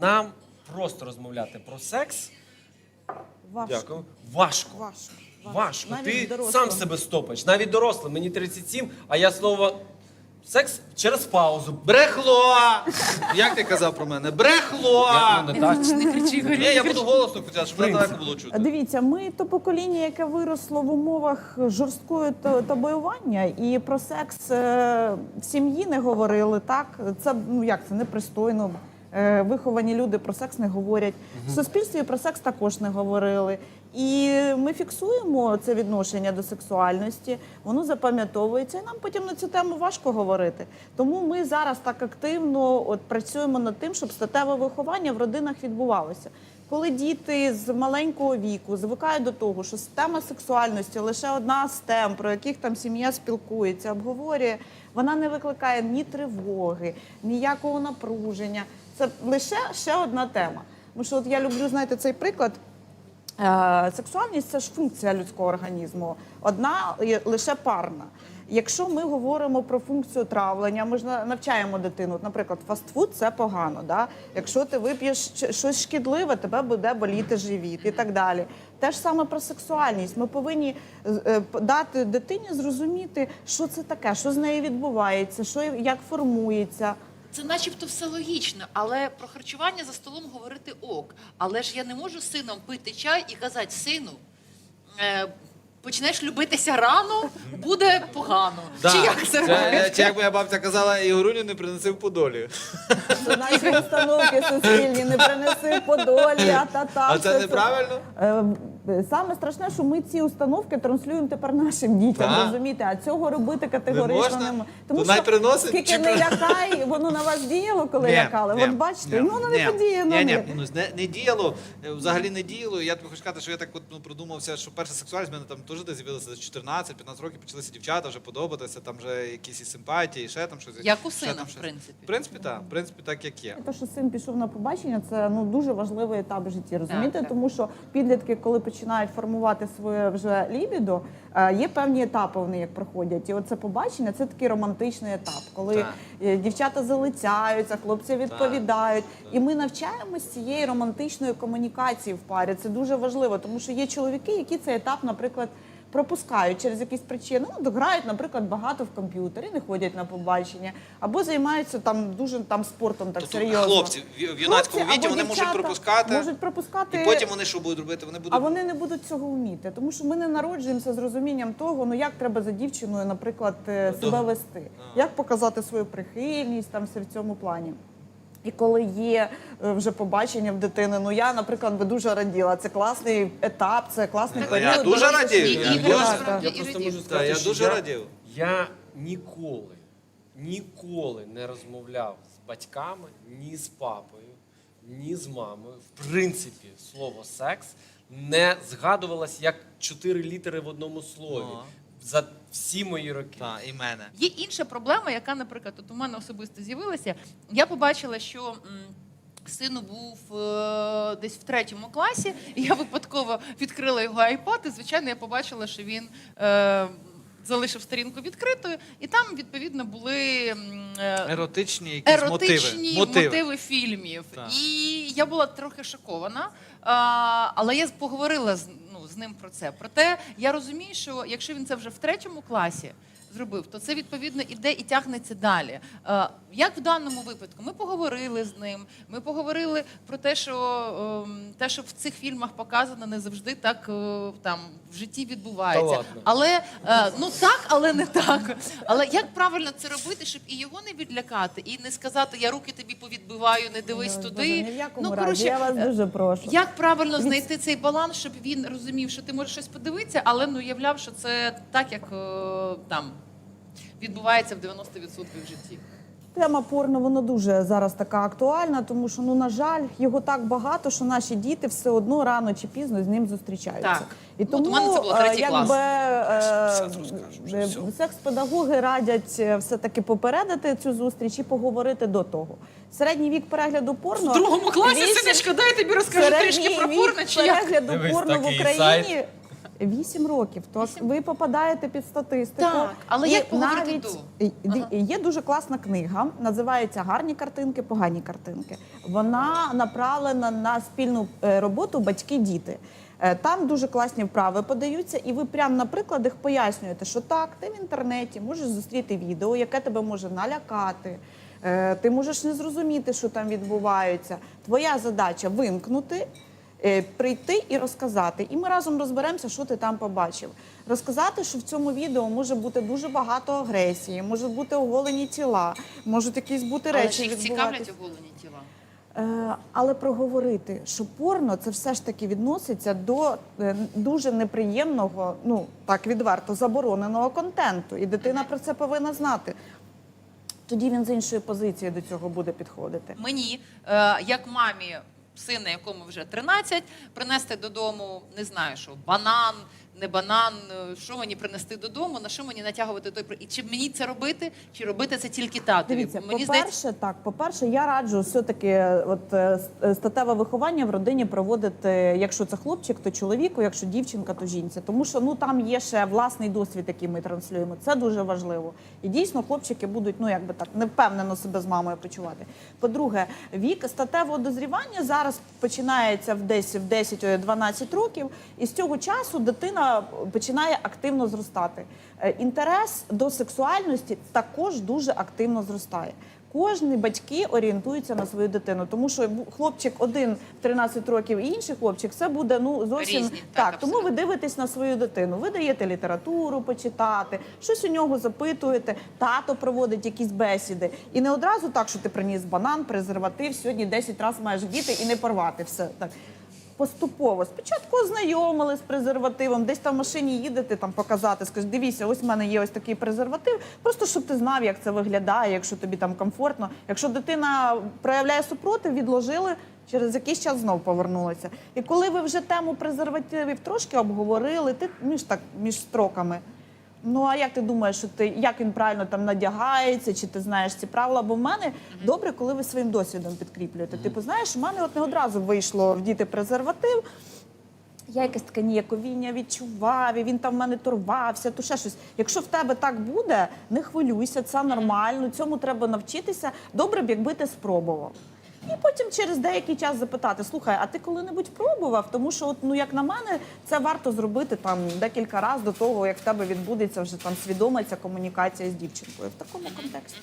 Нам просто розмовляти про секс. Важко. Дякую. Важко. Важко. Важко. Навіть Ти дорослим. сам себе стопиш. Навіть дорослим. Мені 37, а я слово секс через паузу. Брехло! Як ти казав про мене? Брехло! Я, ну, не так. Не кричи, Ні, я буду голосно хотіти, щоб мене далеко було чути. Дивіться, ми то покоління, яке виросло в умовах жорсткої та- табоювання, і про секс е, в сім'ї не говорили. Так це ну як це непристойно. Е, Виховані люди про секс не говорять. В суспільстві про секс також не говорили. І ми фіксуємо це відношення до сексуальності, воно запам'ятовується, і нам потім на цю тему важко говорити. Тому ми зараз так активно от працюємо над тим, щоб статеве виховання в родинах відбувалося. Коли діти з маленького віку звикають до того, що тема сексуальності лише одна з тем, про яких там сім'я спілкується, обговорює, вона не викликає ні тривоги, ніякого напруження. Це лише ще одна тема. Тому що от я люблю знаєте цей приклад. Е, Сексуальність це ж функція людського організму, одна лише парна. Якщо ми говоримо про функцію травлення, ми ж навчаємо дитину. Наприклад, фастфуд це погано. Да? Якщо ти вип'єш щось шкідливе, тебе буде боліти живіт і так далі. Те ж саме про сексуальність. Ми повинні е, е, дати дитині зрозуміти, що це таке, що з нею відбувається, що як формується. Це начебто все логічно, але про харчування за столом говорити ок. Але ж я не можу сином пити чай і казати, сину, е, почнеш любитися рано, буде погано. Да. Чи як це Це, робити? чи як моя бабця казала, Ігоруню не принеси в Подолі. Наші установки суспільні не принеси подолі, а та та А це неправильно? Саме страшне, що ми ці установки транслюємо тепер нашим дітям, Так. розумієте? А цього робити категорично Не можна? не. То най приносить, скільки чи не при- лякай, воно на вас діяло, коли лякали. От бачите, ну воно не подіє на ні, ні, них. ну, не, не діяло, е, взагалі не діяло. Я тобі хочу сказати, що я так от, ну, продумався, що перша сексуальність в мене там теж десь з'явилася з 14-15 років, почалися дівчата вже подобатися, там вже якісь і симпатії, і ще там щось. Як у ще сина, там в щось. принципі. В принципі, так. В принципі, так, як є. Те, що син пішов на побачення, це ну дуже важливий етап в житті. Розумієте, так. тому що підлітки, коли починають формувати своє вже лібідо, е, є певні етапи вони як проходять. І оце побачення це такий романтичний етап, коли Так. е, дівчата залицяються, хлопці відповідають. І ми навчаємось цієї романтичної комунікації в парі. Це дуже важливо, тому що є чоловіки, які цей етап, наприклад. Пропускають через якісь причини, ну грають, наприклад, багато в комп'ютері, не ходять на побачення, або займаються там дуже там спортом, так Тобто серйозно. хлопці в- юнацькому віці вони можуть пропускати, можуть пропускати, і потім вони що будуть робити? Вони будуть а вони не будуть цього вміти, тому що ми не народжуємося з розумінням того, ну як треба за дівчиною, наприклад, е, Ну, себе вести, як показати свою прихильність там все в цьому плані. І коли є е, вже побачення в дитини, ну я, наприклад, би дуже раділа. Це класний етап, це класний Так, період. я дуже радію, я дуже дуже- Я просто можу сказати, я що дуже я, радів. Я ніколи, ніколи не розмовляв з батьками, ні з папою, ні з мамою. В принципі, слово секс не згадувалось як чотири літери в одному слові. За всі мої роки. Так, і мене. Є інша проблема, яка, наприклад, от у мене особисто з'явилася. Я побачила, що. м, Сину був е, десь в третьому класі, і я випадково відкрила його айпад, і звичайно, я побачила, що він е, залишив сторінку відкритою, і там відповідно були м, е, Еротичні якісь еротичні мотиви. мотиви, фільмів. Так. І я була трохи шокована. А, але я поговорила з, ним про це. Проте я розумію, що якщо він це вже в третьому класі зробив, то це відповідно іде і тягнеться далі. Як в даному випадку, ми поговорили з ним. Ми поговорили про те, що ем, те, що в цих фільмах показано, не завжди так е, там в житті відбувається. Та ладно. Але е, ну так, але не так. Але як правильно це робити, щоб і його не відлякати, і не сказати я руки тобі повідбиваю, не дивись туди. Ні в якому ну разі, я вас е, дуже прошу. як правильно знайти цей баланс, щоб він розумів, що ти можеш щось подивитися, але ну уявляв, що це так, як е, там відбувається в 90% в житті. Тема порно воно дуже зараз така актуальна, тому що ну на жаль, його так багато, що наші діти все одно рано чи пізно з ним зустрічаються. Так. І Ну, тому мене це було е, третій якби клас. е, е, секс-педагоги радять е, все-таки попередити цю зустріч і поговорити до того. Середній вік перегляду порно В другому класі вісім- синочка, дай я тобі розкажу трішки про порно, чи як? перегляду Дивись, порно в Україні. Сайт. 8 років. То Вісім? ви попадаєте під статистику. Так, але І як навіть і- є дуже класна книга, називається Гарні картинки, погані картинки. Вона направлена на спільну е, роботу батьки-діти. Е, Там дуже класні вправи подаються, і ви прямо на прикладах пояснюєте, що так, ти в інтернеті можеш зустріти відео, яке тебе може налякати. Е, Ти можеш не зрозуміти, що там відбувається. Твоя задача вимкнути, прийти і розказати. І ми разом розберемося, що ти там побачив. Розказати, що в цьому відео може бути дуже багато агресії, можуть бути оголені тіла, можуть якісь бути Але речі. чи їх цікавлять оголені тіла? Е, Але проговорити, що порно це все ж таки відноситься до е, дуже неприємного, ну так відверто забороненого контенту, і дитина про це повинна знати. Тоді він з іншої позиції до цього буде підходити. Мені, е, як мамі сина, якому вже 13, принести додому, не знаю, що банан, не банан, е, що мені принести додому, на що мені натягувати той і чи мені це робити, чи робити це тільки татові? Дивіться, мені по-перше, так, по-перше, я раджу все-таки от е, с- е, статеве виховання в родині проводити, якщо це хлопчик, то чоловіку, якщо дівчинка, то жінці. Тому що ну там є ще власний досвід, який ми транслюємо. Це дуже важливо. І дійсно хлопчики будуть, ну якби так, невпевнено себе з мамою почувати. По-друге, вік статевого дозрівання зараз починається в десь в 10-12 років, і з цього часу дитина починає активно зростати. Е, Інтерес до сексуальності також дуже активно зростає. Кожні батьки орієнтуються на свою дитину, тому що хлопчик один в 13 років і інший хлопчик це буде ну зовсім Різні, так, так. Тому ви дивитесь на свою дитину. Ви даєте літературу почитати, щось у нього запитуєте. Тато проводить якісь бесіди, і не одразу так, що ти приніс банан, презерватив. Сьогодні 10 разів маєш діти і не порвати все так. Поступово спочатку ознайомили з презервативом, десь там в машині їдете там показати. Скажеш, дивіться, ось в мене є ось такий презерватив. Просто щоб ти знав, як це виглядає, якщо тобі там комфортно. Якщо дитина проявляє супротив, відложили. Через якийсь час знов повернулася. І коли ви вже тему презервативів трошки обговорили, ти між так між строками. Ну а як ти думаєш, що ти як він правильно там надягається, чи ти знаєш ці правила? Бо в мене добре, коли ви своїм досвідом підкріплюєте. Типу, знаєш, в мене от не одразу вийшло в діти презерватив. Я якесь таке ніяковіння відчував, і він там в мене торвався, то ще щось. Якщо в тебе так буде, не хвилюйся, це нормально. Цьому треба навчитися. Добре б, якби ти спробував. І потім через деякий час запитати: слухай, а ти коли-небудь пробував? Тому що, от, ну як на мене, це варто зробити там декілька разів до того, як в тебе відбудеться вже там свідома ця комунікація з дівчинкою в такому контексті.